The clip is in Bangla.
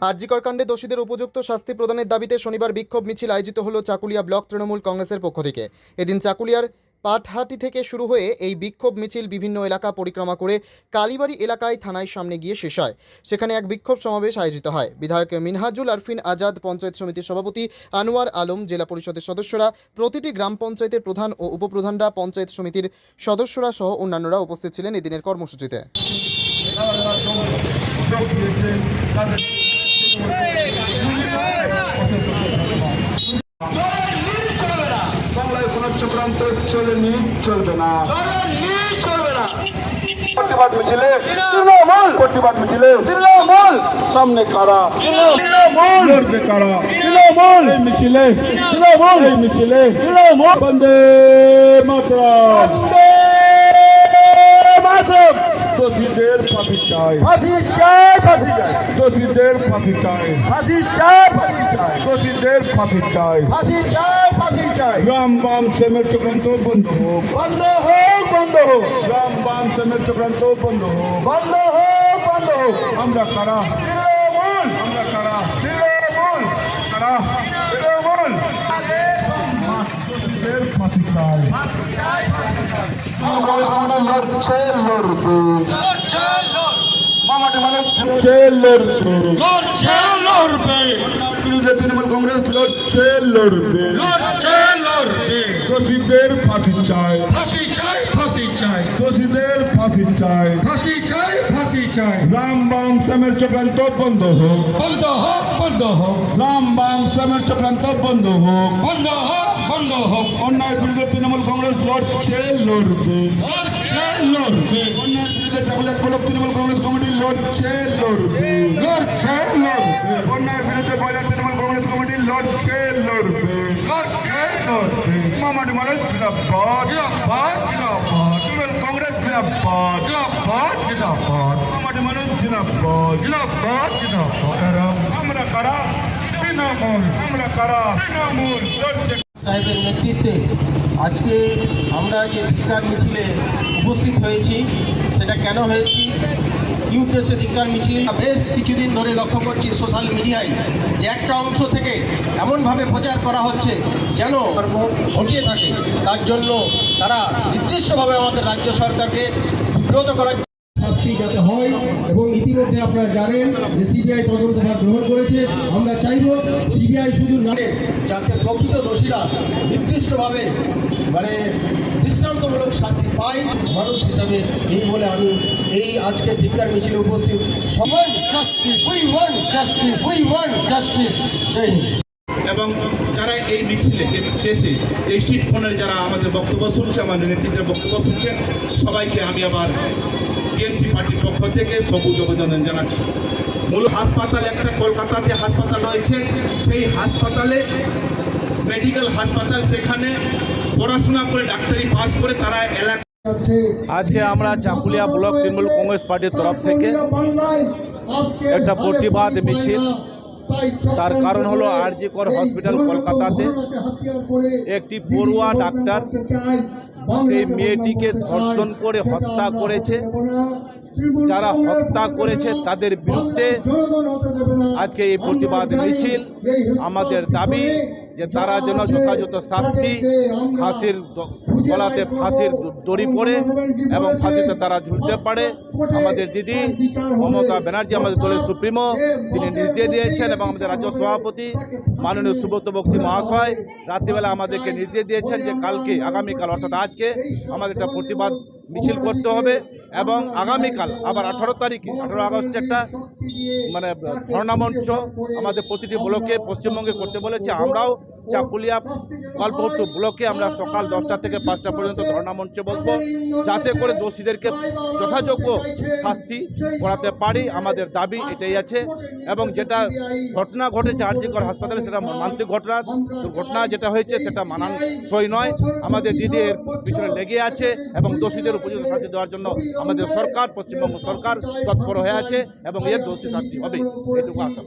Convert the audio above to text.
আরজিকর কাণ্ডে দোষীদের উপযুক্ত শাস্তি প্রদানের দাবিতে শনিবার বিক্ষোভ মিছিল আয়োজিত হল চাকুলিয়া ব্লক তৃণমূল কংগ্রেসের পক্ষ থেকে। এদিন চাকুলিয়ার পাটহাটি থেকে শুরু হয়ে এই বিক্ষোভ মিছিল বিভিন্ন এলাকা পরিক্রমা করে কালীবাড়ি এলাকায় থানায় সামনে গিয়ে শেষ হয়। সেখানে এক বিক্ষোভ সমাবেশ আয়োজিত হয়। বিধায়ক মিনহাজুল আরফিন আজাদ, পঞ্চায়েত সমিতির সভাপতি আনোয়ার আলম, জেলা পরিষদের সদস্যরা, প্রতিটি গ্রাম পঞ্চায়েতের প্রধান ও উপপ্রধানরা, পঞ্চায়েত সমিতির সদস্যরা সহ অন্যান্যরা উপস্থিত ছিলেন এদিনের কর্মসূচিতে। বাংলায় কোনো চক্রান্ত চলেনি চলবে না চলবে না প্রতিবাদ মিছিলে তৃণমূল প্রতিবাদ মিছিলে তৃণমূল সামনে কারা তৃণমূল লড়বে কারা তৃণমূল এই মিছিলে তৃণমূল এই মিছিলে তৃণমূল বন্দে মাতরম বন্দে মাতরম দোষীদের ফাঁসি চাই ফাঁসি চাই ফাঁসি চাই দোষীদের ফাঁসি চাই। ফাঁসি চাই ফাঁসি চাই। দোষীদের ফাঁসি চাই। ফাঁসি চাই ফাঁসি চাই। রাম বাম সেমের চক্রান্ত বন্ধ হোক। বন্ধ হোক বন্ধ হোক। রাম বাম সেমের চক্রান্ত বন্ধ হোক। বন্ধ হোক বন্ধ হোক। আমরা কারা? তৃণমূল। আমরা কারা? তৃণমূল। কারা? তৃণমূল। দোষীদের ফাঁসি চাই লড়ছে লড়বে। মামাটি মানে লড়ছে লড়ছে লড়বে। বিরুদ্ধে তৃণমূল কংগ্রেস লড়ছে লড়বে। লড়ছে লড়বে। দোষীদের ফাঁসি চাই। ফাঁসি চাই ফাঁসি চাই। দোষীদের ফাঁসি চাই। ফাঁসি চাই ফাঁসি চাই। রাম বাম শ্যামের চক্রান্ত বন্ধ হোক। বন্ধ হোক বন্ধ হোক। রাম বাম শ্যামের চক্রান্ত বন্ধ হোক। বন্ধ হোক বন্ধ হোক। অন্যায় বিরুদ্ধে তৃণমূল কংগ্রেস লড়ছে লড়বে। লড়ছে লড়বে। ব্লক তৃণমূল কংগ্রেস কমিটি লড়ছে, লড়বে লড়ছে, লড়বে। অন্যায় বিরুদ্ধে বয়লা তৃণমূল কংগ্রেস কমিটি লড়ছে, লড়বে লড়ছে, লড়বে। মামাটি মানে জিন্দাবাদ জিন্দাবাদ জিন্দাবাদ। তৃণমূল কংগ্রেস জিন্দাবাদ জিন্দাবাদ জিন্দাবাদ। মামাটি মানে জিন্দাবাদ জিন্দাবাদ জিন্দাবাদ। আমরা কারা? তৃণমূল। আমরা কারা? তৃণমূল। লড়ছে। সাহেবের নেতৃত্বে আজকে আমরা যে ধিক্কার মিছিলে উপস্থিত হয়েছি, সেটা কেন হয়েছি? কি উদ্দেশ্যে ধিক্কার মিছিল বেশ কিছুদিন ধরে লক্ষ্য করছি সোশ্যাল মিডিয়ায় যে একটা অংশ থেকে এমনভাবে প্রচার করা হচ্ছে যেন ঘটিয়ে থাকে। তার জন্য তারা নির্দিষ্টভাবে আমাদের রাজ্য সরকারকে বিব্রত করার শাস্তি যাতে হয় এবং ইতিমধ্যে আপনারা জানেন যে সিবিআই তদন্তভার গ্রহণ করেছে। আমরা চাইব সিবিআই শুধু নামে যাতে প্রকৃত দোষীরা নির্দিষ্টভাবে মানে দৃষ্টান্তমূলক শাস্তি পায় মানুষ হিসাবে। এই বলে আমি এই আজকে ভিক্ষার মিছিলে উপস্থিত। সবাই justice we want justice we want justice Jai Hind. এবং যারা এই মিছিলে শেষে, এই স্ট্রিট ফোনের যারা আমাদের বক্তব্য শুনছে, আমাদের নেতৃত্বের বক্তব্য শুনছেন সবাইকে আমি আবার টিএনসি পার্টির পক্ষ থেকে সবুজ অভিনন্দন জানাচ্ছি। মূল হাসপাতাল একটা কলকাতাতে হাসপাতাল রয়েছে। সেই হাসপাতালে মেডিকেল হাসপাতাল সেখানে পড়াশোনা করে, ডাক্তারি পাস করে তারা এলাকা আজকে আমরা চাকুলিয়া ব্লক তৃণমূল কংগ্রেস পার্টির তরফ থেকে একটা প্রতিবাদ মিছিল। তার কারণ হলো আরজি কর হসপিটাল কলকাতাতে একটি পড়ুয়া ডাক্তার সেই মেয়েটিকে ধর্ষণ করে হত্যা করেছে। যারা হত্যা করেছে তাদের বিরুদ্ধে আজকে এই প্রতিবাদ মিছিল আমাদের দাবি যে তারা যেন যথাযথ শাস্তি ফাঁসির গলাতে ফাঁসির দড়ি পড়ে এবং ফাঁসিতে তারা ঝুলতে পারে। আমাদের দিদি মমতা ব্যানার্জি আমাদের দলের সুপ্রিমো তিনি নির্দেশ দিয়েছেন এবং আমাদের রাজ্য সভাপতি মাননীয় সুব্রত বক্সি মহাশয় রাত্রিবেলা আমাদেরকে নির্দেশ দিয়েছেন যে কালকে আগামীকাল অর্থাৎ আজকে আমাদের একটা প্রতিবাদ মিছিল করতে হবে। এবং আগামীকাল, আবার আঠারো তারিখে, আঠারো আগস্ট একটা মানে ধর্ণামঞ্চ আমাদের প্রতিটি ব্লকে পশ্চিমবঙ্গে করতে বলেছে। আমরাও চাকুলিয়া গল্পটু ব্লকে আমরা সকাল দশটা থেকে পাঁচটা পর্যন্ত ধর্ণা মঞ্চে বসবো, যাতে করে দোষীদেরকে যথাযোগ্য শাস্তি করাতে পারি। আমাদের দাবি এটাই আছে এবং যেটা ঘটনা ঘটেছে আরজিকর হাসপাতালে সেটা মান্তিক ঘটনা। দুর্ঘটনা যেটা হয়েছে সেটা মানান সই নয়। আমাদের দিদি এর পিছনে লেগে আছে এবং দোষীদের উপযুক্ত শাস্তি দেওয়ার জন্য আমাদের সরকার, পশ্চিমবঙ্গ সরকার তৎপর হয়ে আছে এবং এর দোষী শাস্তি হবে, এটুকু আশা